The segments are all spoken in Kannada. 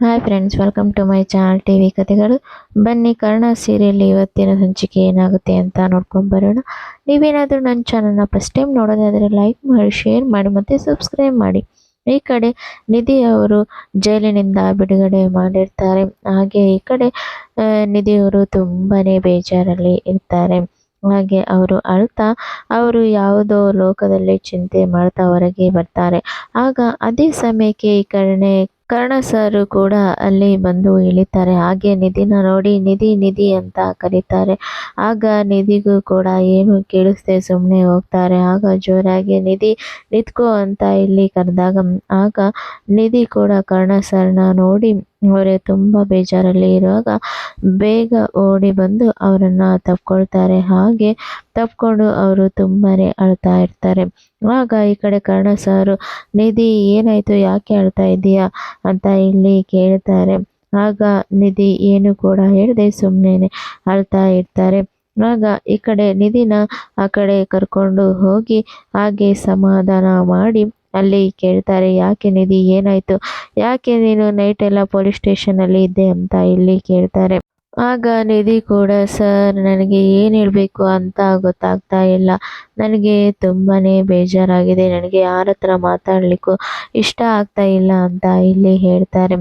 Hi friends welcome to my channel T V ಕಥೆಗಳು ಬನ್ನಿ ಕರ್ಣ ಸೀರಿಯಲ್ ಇವತ್ತಿನ ಸಂಚಿಕೆ ಏನಾಗುತ್ತೆ ಅಂತ ನೋಡ್ಕೊಂಡು ಬರೋಣ. ನೀವೇನಾದರೂ ನನ್ನ ಚಾನಲ್ನ ಫಸ್ಟ್ ಟೈಮ್ ನೋಡೋದಾದರೆ ಲೈಕ್ ಮಾಡಿ ಶೇರ್ ಮಾಡಿ ಮತ್ತು ಸಬ್ಸ್ಕ್ರೈಬ್ ಮಾಡಿ. ಈ ಕಡೆ ನಿಧಿ ಅವರು ಜೈಲಿನಿಂದ ಬಿಡುಗಡೆ ಮಾಡಿರ್ತಾರೆ. ಹಾಗೆ ಈ ಕಡೆ ನಿಧಿಯವರು ತುಂಬಾ ಬೇಜಾರಲ್ಲಿ ಇರ್ತಾರೆ. ಹಾಗೆ ಅವರು ಅಳ್ತಾ ಅವರು ಯಾವುದೋ ಲೋಕದಲ್ಲಿ ಚಿಂತೆ ಮಾಡ್ತಾ ಹೊರಗೆ ಬರ್ತಾರೆ. ಆಗ ಅದೇ ಸಮಯಕ್ಕೆ ಈ ಕಡೆ ಕರ್ಣ ಸರ್ ಕೂಡ ಅಲ್ಲಿ ಬಂದು ಇಳಿತಾರೆ. ಹಾಗೆ ನಿಧಿನ ನೋಡಿ ನಿಧಿ ನಿಧಿ ಅಂತ ಕರೀತಾರೆ. ಆಗ ನಿಧಿಗೂ ಕೂಡ ಏನು ಕೇಳಿಸ್ದೆ ಸುಮ್ಮನೆ ಹೋಗ್ತಾರೆ. ಆಗ ಜೋರಾಗಿ ನಿಧಿ ನಿತ್ಕೋ ಅಂತ ಇಲ್ಲಿ ಕರೆದಾಗ, ಆಗ ನಿಧಿ ಕೂಡ ಕರ್ಣ ಸರ್ನ ನೋಡಿ ಅವರೇ ತುಂಬ ಬೇಜಾರಲ್ಲಿ ಇರುವಾಗ ಬೇಗ ಓಡಿ ಬಂದು ಅವರನ್ನು ತಪ್ಕೊಳ್ತಾರೆ. ಹಾಗೆ ತಪ್ಕೊಂಡು ಅವರು ತುಂಬಾ ಅಳ್ತಾ ಇರ್ತಾರೆ. ಆಗ ಈ ಕಡೆ ಕರ್ಣ ಸಾರು, ನಿಧಿ, ಏನಾಯಿತು? ಯಾಕೆ ಅಳ್ತಾ ಇದೀಯಾ ಅಂತ ಇಲ್ಲಿ ಕೇಳ್ತಾರೆ. ಆಗ ನಿಧಿ, ಏನು ಕೂಡ ಹೇಳದೆ ಸುಮ್ಮನೆ ಅಳ್ತಾ ಇರ್ತಾರೆ. ಆಗ ಈ ಕಡೆ ನಿಧಿನ ಆ ಕಡೆ ಕರ್ಕೊಂಡು ಹೋಗಿ ಹಾಗೆ ಸಮಾಧಾನ ಮಾಡಿ ಅಲ್ಲಿ ಕೇಳ್ತಾರೆ, ಯಾಕೆ ನಿಧಿ, ಏನಾಯ್ತು? ಯಾಕೆ ನೀನು ನೈಟ್ ಎಲ್ಲ ಪೊಲೀಸ್ ಸ್ಟೇಷನಲ್ಲಿ ಇದ್ದೆ? ಅಂತ ಇಲ್ಲಿ ಕೇಳ್ತಾರೆ. ಆಗ ನಿಧಿ ಕೂಡ, ಸರ್, ನನಗೆ ಏನು ಹೇಳಬೇಕು ಅಂತ ಗೊತ್ತಾಗ್ತಾ ಇಲ್ಲ. ನನಗೆ ತುಂಬಾನೇ ಬೇಜಾರಾಗಿದೆ. ನನಗೆ ಯಾರ ಹತ್ರ ಮಾತಾಡಲಿಕ್ಕೂ ಇಷ್ಟ ಆಗ್ತಾ ಇಲ್ಲ ಅಂತ ಇಲ್ಲಿ ಹೇಳ್ತಾರೆ.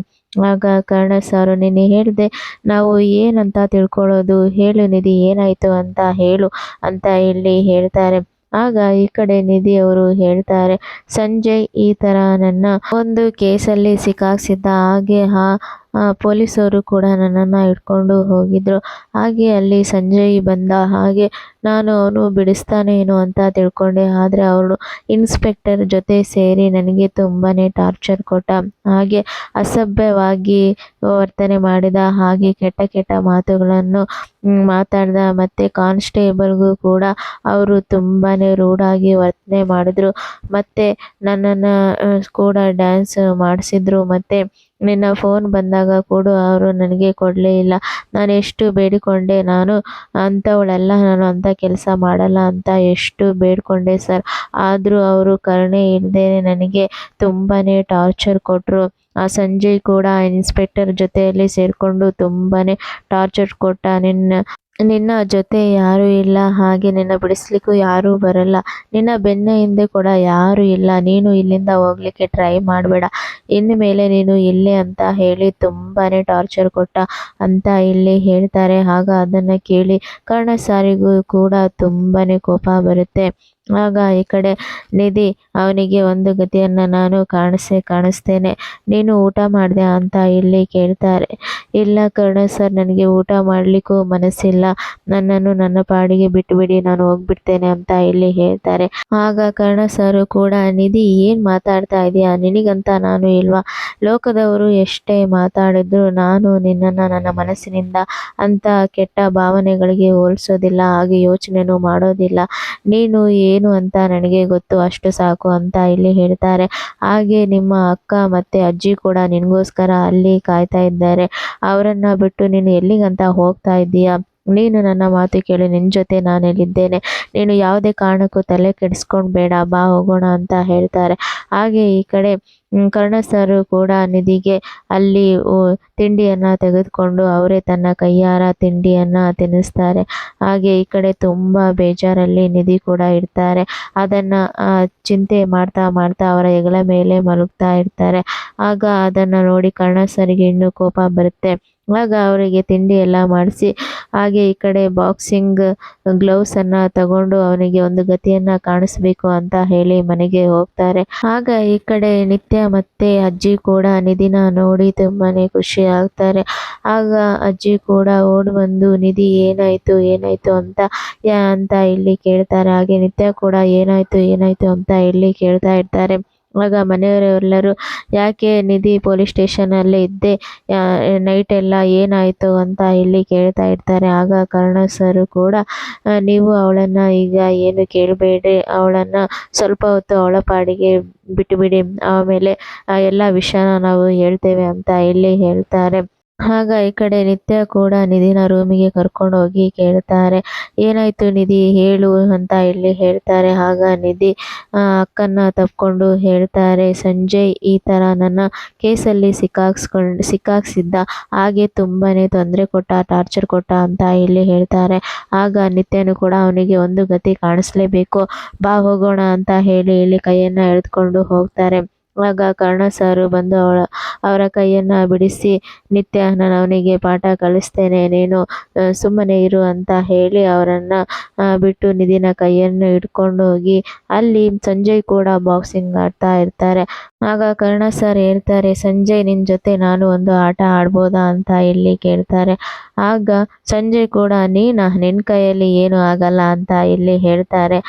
ಆಗ ಕರ್ಣ ಸಾರು, ನಿನ್ನೆ ಹೇಳಿದೆ, ನಾವು ಏನಂತ ತಿಳ್ಕೊಳ್ಳೋದು? ಹೇಳು ನಿಧಿ, ಏನಾಯ್ತು ಅಂತ ಹೇಳು ಅಂತ ಇಲ್ಲಿ ಹೇಳ್ತಾರೆ. ಆಗ ಈ ಕಡೆ ನಿಧಿ ಅವರು ಹೇಳ್ತಾರೆ, ಸಂಜಯ್, ಈ ತರ ನನ್ನ ಒಂದು ಕೇಸಲ್ಲಿ ಸಿಕ್ಕಾಕ್ಸಿದ್ದ ಹಾಗೆ ಆ ಪೊಲೀಸರು ಕೂಡ ನನ್ನನ್ನು ಹಿಡ್ಕೊಂಡು ಹೋಗಿದ್ರು. ಹಾಗೆ ಅಲ್ಲಿ ಸಂಜಯ್ ಬಂದ ಹಾಗೆ ನಾನು ಅವನು ಬಿಡಿಸ್ತಾನೇನೋ ಅಂತ ತಿಳ್ಕೊಂಡೆ. ಆದರೆ ಅವಳು ಇನ್ಸ್ಪೆಕ್ಟರ್ ಜೊತೆ ಸೇರಿ ನನಗೆ ತುಂಬಾ ಟಾರ್ಚರ್ ಕೊಟ್ಟ. ಹಾಗೆ ಅಸಭ್ಯವಾಗಿ ವರ್ತನೆ ಮಾಡಿದ ಹಾಗೆ ಕೆಟ್ಟ ಕೆಟ್ಟ ಮಾತುಗಳನ್ನು ಮಾತಾಡ್ದ ಮತ್ತು ಕಾನ್ಸ್ಟೇಬಲ್ಗೂ ಕೂಡ ಅವರು ತುಂಬಾ ರೂಢಾಗಿ ವರ್ತನೆ ಮಾಡಿದ್ರು. ಮತ್ತು ನನ್ನನ್ನು ಕೂಡ ಡ್ಯಾನ್ಸ್ ಮಾಡಿಸಿದ್ರು. ಮತ್ತು ನಿನ್ನ ಫೋನ್ ಬಂದಾಗ ಕೂಡ, ಅವರು ನನಗೆ ಕೊಡಲೇ ಇಲ್ಲ. ನಾನು ಎಷ್ಟು ಬೇಡಿಕೊಂಡೆ ನಾನು, ಅಂಥವಳೆಲ್ಲ ನಾನು ಅಂಥ ಕೆಲಸ ಮಾಡಲ್ಲ ಅಂತ ಎಷ್ಟು ಬೇಡಿಕೊಂಡೆ ಸರ್ ಆದರೂ ಅವರು ಕರುಣೆ ಇಲ್ಲದೆ ನನಗೆ ತುಂಬಾ ಟಾರ್ಚರ್ ಕೊಟ್ಟರು ಆ ಸಂಜಯ್ ಕೂಡ ಇನ್ಸ್ಪೆಕ್ಟರ್ ಜೊತೆಯಲ್ಲಿ ಸೇರಿಕೊಂಡು ತುಂಬಾ ಟಾರ್ಚರ್ ಕೊಟ್ಟ ನಿನ್ನ ನಿನ್ನ ಜೊತೆ ಯಾರೂ ಇಲ್ಲ, ಹಾಗೆ ನಿನ್ನ ಬಿಡಿಸ್ಲಿಕ್ಕೂ ಯಾರೂ ಬರಲ್ಲ. ನಿನ್ನ ಬೆನ್ನ ಹಿಂದೆ ಕೂಡ ಯಾರೂ ಇಲ್ಲ. ನೀನು ಇಲ್ಲಿಂದ ಹೋಗ್ಲಿಕ್ಕೆ ಟ್ರೈ ಮಾಡಬೇಡ. ಇನ್ನು ನೀನು ಇಲ್ಲೇ ಅಂತ ಹೇಳಿ ತುಂಬಾ ಟಾರ್ಚರ್ ಕೊಟ್ಟ ಅಂತ ಇಲ್ಲಿ ಹೇಳ್ತಾರೆ. ಆಗ ಅದನ್ನು ಕೇಳಿ ಕರ್ಣ ಸಾರಿಗೂ ಕೂಡ ತುಂಬಾ ಕೋಪ ಬರುತ್ತೆ. ಆಗ ಈ ಕಡೆ ನಿಧಿ ಅವನಿಗೆ ಒಂದು ಗತಿಯನ್ನು ನಾನು ಕಾಣಿಸೇ, ಕಾಣಿಸ್ತೇನೆ. ನೀನು ಊಟ ಮಾಡಿದೆ ಅಂತ ಇಲ್ಲಿ ಕೇಳ್ತಾರೆ. ಇಲ್ಲ ಕರ್ಣ ಸರ್, ನನಗೆ ಊಟ ಮಾಡಲಿಕ್ಕೂ ಮನಸ್ಸಿಲ್ಲ. ನನ್ನನ್ನು ನನ್ನ ಪಾಡಿಗೆ ಬಿಟ್ಟುಬಿಡಿ ನಾನು ಹೋಗ್ಬಿಡ್ತೇನೆ ಅಂತ ಇಲ್ಲಿ ಹೇಳ್ತಾರೆ. ಆಗ ಕರ್ಣ ಸರ್ ಕೂಡ, ನಿಧಿ ಏನು ಮಾತಾಡ್ತಾ ಇದೆಯಾ? ನಿನಗಂತ ನಾನು ಇಲ್ವಾ? ಲೋಕದವರು ಎಷ್ಟೇ ಮಾತಾಡಿದ್ರು ನಾನು ನಿನ್ನನ್ನು ನನ್ನ ಮನಸ್ಸಿನಿಂದ ಅಂತ ಕೆಟ್ಟ ಭಾವನೆಗಳಿಗೆ ಹೋಲಿಸೋದಿಲ್ಲ, ಹಾಗೆ ಯೋಚನೆನೂ ಮಾಡೋದಿಲ್ಲ. ನೀನು ಏನು ಅಂತ ನನಗೆ ಗೊತ್ತು, ಅಷ್ಟು ಸಾಕು ಅಂತ ಇಲ್ಲಿ ಹೇಳ್ತಾರೆ. ಹಾಗೆ ನಿಮ್ಮ ಅಕ್ಕ ಮತ್ತು ಅಜ್ಜಿ ಕೂಡ ನಿನಗೋಸ್ಕರ ಅಲ್ಲಿ ಕಾಯ್ತಾ ಇದ್ದಾರೆ. ಅವರನ್ನು ಬಿಟ್ಟು ನೀನು ಎಲ್ಲಿಗಂತ ಹೋಗ್ತಾ ಇದ್ದೀಯಾ? ನೀನು ನನ್ನ ಮಾತು ಕೇಳಿ ನಿನ್ನ ಜೊತೆ ನಾನು ಎಲ್ಲಿದ್ದೇನೆ? ನೀನು ಯಾವುದೇ ಕಾರಣಕ್ಕೂ ತಲೆ ಕೆಡಿಸ್ಕೊಂಡು ಬೇಡ, ಬಾ ಹೋಗೋಣ ಅಂತ ಹೇಳ್ತಾರೆ. ಹಾಗೆ ಈ ಕಡೆ ಕರ್ಣ ಸರ್ ಕೂಡ ನಿಧಿಗೆ ಅಲ್ಲಿ ತಿಂಡಿಯನ್ನ ತೆಗೆದುಕೊಂಡು ಅವರೇ ತನ್ನ ಕೈಯಾರ ತಿಂಡಿಯನ್ನು ತಿನ್ನಿಸ್ತಾರೆ. ಹಾಗೆ ಈ ಕಡೆ ತುಂಬ ಬೇಜಾರಲ್ಲಿ ನಿಧಿ ಕೂಡ ಇರ್ತಾರೆ. ಅದನ್ನು ಚಿಂತೆ ಮಾಡ್ತಾ ಮಾಡ್ತಾ ಅವರ ಹೆಗಲ ಮೇಲೆ ಮಲಗ್ತಾ ಇರ್ತಾರೆ. ಆಗ ಅದನ್ನು ನೋಡಿ ಕರ್ಣ ಸರ್ಗೆ ಇನ್ನೂ ಕೋಪ ಬರುತ್ತೆ. ಆಗ ಅವರಿಗೆ ತಿಂಡಿ ಎಲ್ಲ ಮಾಡಿಸಿ, ಹಾಗೆ ಈ ಕಡೆ ಬಾಕ್ಸಿಂಗ್ ಗ್ಲೌಸನ್ನು ತಗೊಂಡು ಅವನಿಗೆ ಒಂದು ಗತಿಯನ್ನು ಕಾಣಿಸ್ಬೇಕು ಅಂತ ಹೇಳಿ ಮನೆಗೆ ಹೋಗ್ತಾರೆ. ಆಗ ಈ ಕಡೆ ನಿತ್ಯ ಮತ್ತೆ ಅಜ್ಜಿ ಕೂಡ ನಿಧಿನ ನೋಡಿ ತುಂಬಾನೇ ಖುಷಿ ಆಗ್ತಾರೆ. ಆಗ ಅಜ್ಜಿ ಕೂಡ ಓಡಿ ಬಂದು, ನಿಧಿ, ಏನಾಯ್ತು ಏನಾಯ್ತು ಅಂತ ಯಾ, ಅಂತ ಇಲ್ಲಿ ಕೇಳ್ತಾರೆ. ಹಾಗೆ ನಿತ್ಯ ಕೂಡ, ಏನಾಯ್ತು ಏನಾಯ್ತು ಅಂತ ಇಲ್ಲಿ ಕೇಳ್ತಾ ಇರ್ತಾರೆ. ಆಗ ಮನೆಯವರೆಲ್ಲರೂ, ಯಾಕೆ ನಿಧಿ ಪೊಲೀಸ್ ಸ್ಟೇಷನಲ್ಲೇ ಇದ್ದೆ? ನೈಟ್ ಎಲ್ಲ ಏನಾಯಿತು ಅಂತ ಇಲ್ಲಿ ಕೇಳ್ತಾ ಇರ್ತಾರೆ. ಆಗ ಕರ್ಣ ಸರ್ ಕೂಡ ನೀವು ಅವಳನ್ನು ಈಗ ಏನು ಕೇಳಬೇಡಿ ಅವಳನ್ನು ಸ್ವಲ್ಪ ಹೊತ್ತು ಅವಳ ಪಾಡಿಗೆ ಬಿಟ್ಟುಬಿಡಿ ಆಮೇಲೆ ಎಲ್ಲ ವಿಷಯನ ನಾವು ಹೇಳ್ತೇವೆ ಅಂತ ಇಲ್ಲಿ ಹೇಳ್ತಾರೆ. ಆಗ ಈ ಕಡೆ ನಿತ್ಯ ಕೂಡ ನಿಧಿನ ರೂಮಿಗೆ ಕರ್ಕೊಂಡು ಹೋಗಿ ಕೇಳ್ತಾರೆ, ಏನಾಯ್ತು ನಿಧಿ, ಹೇಳು ಅಂತ ಇಲ್ಲಿ ಹೇಳ್ತಾರೆ. ಆಗ ನಿಧಿ ಅಕ್ಕನ ತಪ್ಕೊಂಡು ಹೇಳ್ತಾರೆ, ಸಂಜಯ್ ಈ ಥರ ನನ್ನ ಕೇಸಲ್ಲಿ ಸಿಕ್ಕಾಕ್ಸ್ಕೊಂಡು, ಸಿಕ್ಕಾಕ್ಸಿದ್ದ, ಹಾಗೆ ತುಂಬಾನೇ ತೊಂದರೆ ಕೊಟ್ಟ, ಟಾರ್ಚರ್ ಕೊಟ್ಟ ಅಂತ ಇಲ್ಲಿ ಹೇಳ್ತಾರೆ. ಆಗ ನಿತ್ಯನು ಕೂಡ ಅವನಿಗೆ ಒಂದು ಗತಿ ಕಾಣಿಸ್ಲೇಬೇಕು. ಬಾ ಹೋಗೋಣ ಅಂತ ಹೇಳಿ ಇಲ್ಲಿ ಕೈಯನ್ನ ಎಳೆದುಕೊಂಡು ಹೋಗ್ತಾರೆ. ಆಗ ಕರ್ಣ ಸಾರು ಬಂದು ಅವಳ, ಅವರ ಕೈಯನ್ನ ಬಿಡಿಸಿ, ನಿತ್ಯ ನಾನು ಅವನಿಗೆ ಪಾಠ ಕಲಿಸ್ತೇನೆ, ನೀನು ಸುಮ್ಮನೆ ಇರು ಅಂತ ಹೇಳಿ ಅವರನ್ನು ಬಿಟ್ಟು ನಿಧಿನ ಕೈಯನ್ನು ಹಿಡ್ಕೊಂಡು ಹೋಗಿ, ಅಲ್ಲಿ ಸಂಜಯ್ ಕೂಡ ಬಾಕ್ಸಿಂಗ್ ಆಡ್ತಾ ಇರ್ತಾರೆ. ಆಗ ಕರ್ಣ ಸರ್ ಹೇಳ್ತಾರೆ, ಸಂಜಯ್, ನಿನ್ ಜೊತೆ ನಾನು ಒಂದು ಆಟ ಆಡ್ಬೋದಾ ಅಂತ ಇಲ್ಲಿ ಕೇಳ್ತಾರೆ. ಆಗ ಸಂಜಯ್ ಕೂಡ, ನೀನ ನಿನ್ನ ಕೈಯಲ್ಲಿ ಏನು ಆಗಲ್ಲ ಅಂತ ಇಲ್ಲಿ ಹೇಳ್ತಾರೆ.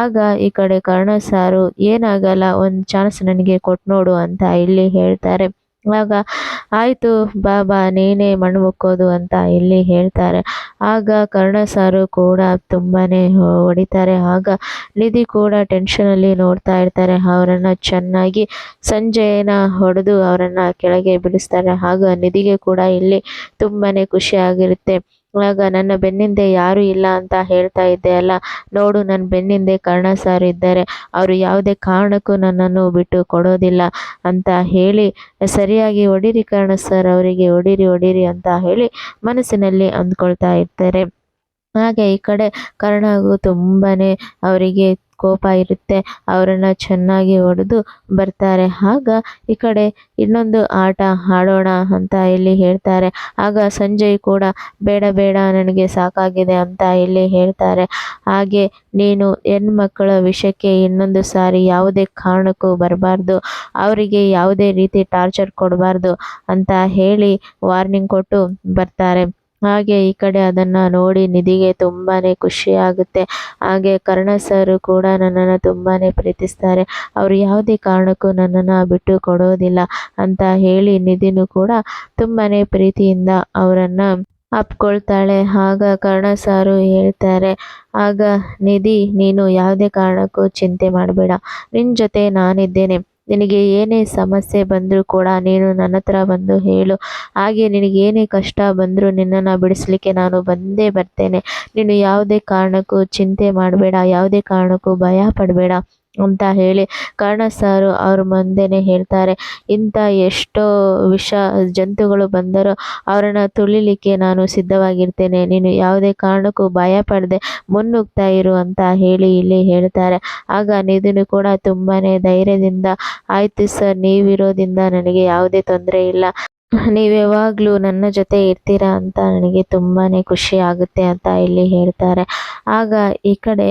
ಆಗ ಈ ಕಡೆ ಕರ್ಣ ಸಾರು ಏನಾಗಲ್ಲ, ಒಂದು ಚಾನ್ಸ್ ನನಗೆ ಕೊಟ್ಟು ನೋಡು ಅಂತ ಇಲ್ಲಿ ಹೇಳ್ತಾರೆ. ಆಗ ಆಯಿತು ಬಾಬಾ, ನೀನೇ ಮಣ್ಣು ಮುಕ್ಕೋದು ಅಂತ ಇಲ್ಲಿ ಹೇಳ್ತಾರೆ. ಆಗ ಕರ್ಣ ಸಾರು ಕೂಡ ತುಂಬಾ ಹೊಡಿತಾರೆ. ಆಗ ನಿಧಿ ಕೂಡ ಟೆನ್ಷನಲ್ಲಿ ನೋಡ್ತಾ ಇರ್ತಾರೆ. ಅವರನ್ನು ಚೆನ್ನಾಗಿ ಸಂಜೆಯನ್ನು ಹೊಡೆದು ಅವರನ್ನು ಕೆಳಗೆ ಬಿಡಿಸ್ತಾರೆ. ಆಗ ನಿಧಿಗೆ ಕೂಡ ಇಲ್ಲಿ ತುಂಬಾ ಖುಷಿ ಆಗಿರುತ್ತೆ. ಆಗ ನನ್ನ ಬೆನ್ನಿಂದೆ ಯಾರೂ ಇಲ್ಲ ಅಂತ ಹೇಳ್ತಾ ಇದ್ದೆ ಅಲ್ಲ. ನೋಡು ನನ್ನ ಬೆನ್ನಿಂದೆ ಕರ್ಣ ಸರ್ ಇದ್ದಾರೆ. ಅವರು ಯಾವುದೇ ಕಾರಣಕ್ಕೂ ನನ್ನನ್ನು ಬಿಟ್ಟು ಕೊಡೋದಿಲ್ಲ ಅಂತ ಹೇಳಿ, ಸರಿಯಾಗಿ ಹೊಡೀರಿ ಕರ್ಣ ಸರ್ ಅವರಿಗೆ ಹೊಡೀರಿ ಹೊಡೀರಿ ಅಂತ ಹೇಳಿ ಮನಸ್ಸಿನಲ್ಲಿ ಅಂದ್ಕೊಳ್ತಾ ಇರ್ತಾರೆ. ಹಾಗೆ ಈ ಕಡೆ ಕರ್ಣಗೂ ತುಂಬಾ ಅವರಿಗೆ ಕೋಪ ಇರುತ್ತೆ, ಅವರನ್ನು ಚೆನ್ನಾಗಿ ಹೊಡೆದು ಬರ್ತಾರೆ. ಆಗ ಈ ಕಡೆ ಇನ್ನೊಂದು ಆಟ ಆಡೋಣ ಅಂತ ಇಲ್ಲಿ ಹೇಳ್ತಾರೆ. ಆಗ ಸಂಜಯ್ ಕೂಡ, ಬೇಡ ಬೇಡ, ನನಗೆ ಸಾಕಾಗಿದೆ ಅಂತ ಇಲ್ಲಿ ಹೇಳ್ತಾರೆ. ಹಾಗೆ ನೀನು ಹೆಣ್ಮಕ್ಕಳ ವಿಷಯಕ್ಕೆ ಇನ್ನೊಂದು ಸಾರಿ ಯಾವುದೇ ಕಾರಣಕ್ಕೂ ಬರಬಾರ್ದು, ಅವರಿಗೆ ಯಾವುದೇ ರೀತಿ ಟಾರ್ಚರ್ ಕೊಡಬಾರ್ದು ಅಂತ ಹೇಳಿ ವಾರ್ನಿಂಗ್ ಕೊಟ್ಟು ಬರ್ತಾರೆ. ಹಾಗೆ ಈ ಕಡೆ ಅದನ್ನು ನೋಡಿ ನಿಧಿಗೆ ತುಂಬಾನೇ ಖುಷಿ ಆಗುತ್ತೆ ಹಾಗೆ ಕರ್ಣ ಸರ್ ಕೂಡ ನನ್ನನ್ನು ತುಂಬಾನೇ ಪ್ರೀತಿಸ್ತಾರೆ. ಅವರು ಯಾವುದೇ ಕಾರಣಕ್ಕೂ ನನ್ನನ್ನು ಬಿಟ್ಟು ಕೊಡೋದಿಲ್ಲ ಅಂತ ಹೇಳಿ ನಿಧಿನೂ ಕೂಡ ತುಂಬಾನೇ ಪ್ರೀತಿಯಿಂದ ಅವರನ್ನ ಅಪ್ಕೊಳ್ತಾಳೆ ಆಗ ಕರ್ಣ ಸಾರು ಹೇಳ್ತಾರೆ, ಆಗ ನಿಧಿ, ನೀನು ಯಾವುದೇ ಕಾರಣಕ್ಕೂ ಚಿಂತೆ ಮಾಡಬೇಡ. ನಿನ್ನ ಜೊತೆ ನಾನಿದ್ದೇನೆ. ನಿನಗೆ ಏನೇ ಸಮಸ್ಯೆ ಬಂದರೂ ಕೂಡ ನೀನು ನನ್ನ ಹತ್ರ ಬಂದು ಹೇಳು. ಹಾಗೆ ನಿನಗೆ ಏನೇ ಕಷ್ಟ ಬಂದರೂ ನಿನ್ನನ್ನು ಬಿಡಿಸ್ಲಿಕ್ಕೆ ನಾನು ಬಂದೇ ಬರ್ತೇನೆ. ನೀನು ಯಾವುದೇ ಕಾರಣಕ್ಕೂ ಚಿಂತೆ ಮಾಡಬೇಡ, ಯಾವುದೇ ಕಾರಣಕ್ಕೂ ಭಯ ಪಡಬೇಡ. ಅಂತ ಹೇಳಿ ಕರ್ಣ ಸಾರು ಅವ್ರ ಮುಂದೆನೇ ಹೇಳ್ತಾರೆ. ಇಂಥ ಎಷ್ಟೋ ವಿಷ ಜಂತುಗಳು ಬಂದರೂ ಅವರನ್ನು ತುಳಿಲಿಕ್ಕೆ ನಾನು ಸಿದ್ಧವಾಗಿರ್ತೇನೆ. ನೀನು ಯಾವುದೇ ಕಾರಣಕ್ಕೂ ಭಯ ಪಡದೆ ಮುನ್ನುಗ್ತಾ ಇರು ಅಂತ ಹೇಳಿ ಇಲ್ಲಿ ಹೇಳ್ತಾರೆ. ಆಗ ನಿಧುನು ಕೂಡ ತುಂಬಾ ಧೈರ್ಯದಿಂದ, ಆಯಿತು ಸರ್ ನೀವಿರೋದ್ರಿಂದ ನನಗೆ ಯಾವುದೇ ತೊಂದರೆ ಇಲ್ಲ. ನೀವು ಯಾವಾಗಲೂ ನನ್ನ ಜೊತೆ ಇರ್ತೀರಾ ಅಂತ ನನಗೆ ತುಂಬಾನೇ ಖುಷಿ ಆಗುತ್ತೆ ಅಂತ ಇಲ್ಲಿ ಹೇಳ್ತಾರೆ. ಆಗ ಈ ಕಡೆ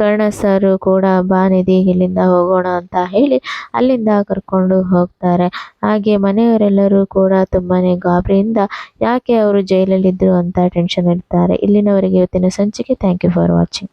ಕರ್ಣ ಸರ್ ಕೂಡ ಬಾ ನಿಧಿ, ಇಲ್ಲಿಂದ ಹೋಗೋಣ ಅಂತ ಹೇಳಿ ಅಲ್ಲಿಂದ ಕರ್ಕೊಂಡು ಹೋಗ್ತಾರೆ. ಹಾಗೆ ಮನೆಯವರೆಲ್ಲರೂ ಕೂಡ ತುಂಬಾನೇ ಗಾಬರಿಯಿಂದ ಯಾಕೆ ಅವರು ಜೈಲಲ್ಲಿದ್ದರು ಅಂತ ಟೆನ್ಷನ್ ಇರ್ತಾರೆ ಇಲ್ಲಿನವರೆಗೆ ಇವತ್ತಿನ ಸಂಚಿಕೆ. Thank you for watching